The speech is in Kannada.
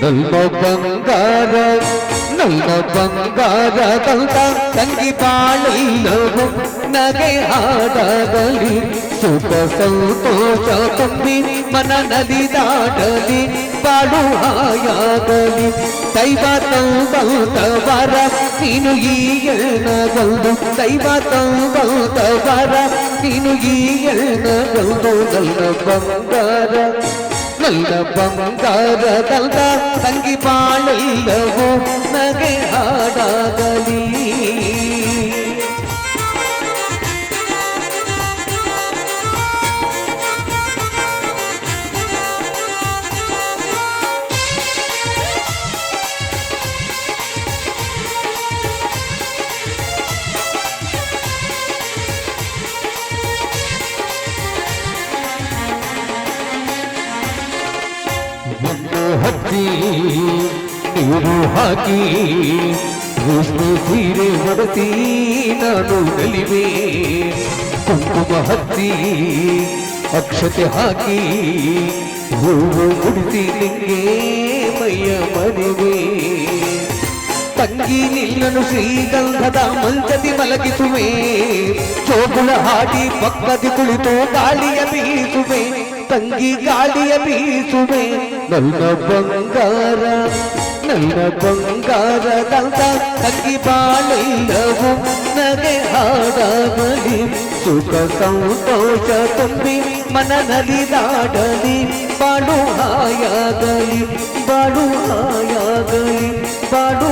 ನನ್ನ ಬಂಗಾರ ನನ್ನ ಬಂಗಾರದಂತ ತಂಗಿ ಬಾಳೆಲ್ಲವೂ ನಗೆ ಹಾಡಾಗಲಿ. ಸುಖ ಸಂತೋಷ ತುಂಬಿ ಮನ ನದಿ ದಾಟಲಿ ಬಾಳು ಹಾಯಾಗಲಿ ದೈವ ತಂಬೌತ ವರ ನೀನು ಈ ಎಣ್ಣಗಲ್ದು ದೈವ ತಂಬೌತ ವರ ನೀನು ಈ ಎಣ್ಣಗಲ್ದು ನನ್ನ ಬಂಗಾರ, ನನ್ನ ಬಂಗಾರದಂತ ತಂಗಿ ಬಾಳೆಲ್ಲವೂ ಒಂದು ಹಚ್ಚಿ ಹಾಕಿ ರೇಷ್ಮೆ ಸೀರೆ ಮಡತಿ ನಾನು ನಲಿವೆ ಕುಂಕುಮ ಹತ್ತಿ, ಅಕ್ಷತೆ ಹಾಕಿ, ಹೂವು ಮುಡಿಸಿ ನಿಂಗೆ ಮೈಯ ಮರಿವೆ ತಂಗಿ ನಿಲ್ಲನು ಶ್ರೀಗಂಧದ ಮಂಚದಿ ಮಲಗಿಸುವೆ, ಚೋಗುಳ ಹಾಡಿ ಪಕ್ಕದಿ ಕುಳಿತು ಗಾಳಿಯ ಬೀಸುವೆ. ತಂಗಿ ಗಾಳಿಯ ಬೀಸುವೆ, ನನ್ನ ಬಂಗಾರ, ನನ್ನ ಬಂಗಾರದಂತ ತಂಗಿ ಬಾಳೆಲ್ಲವೂ ನಗೆ ಹಾಡಾಗಲಿ. ಸುಖ ಸಂತೋಷ ತುಂಬಿ ಮನ ನಲಿದಾಡಲಿ ಬಾಳು ಹಾಯಾಗಲಿ ಬಾಳು ಹಾಯಾಗಲಿ, ಬಾಳು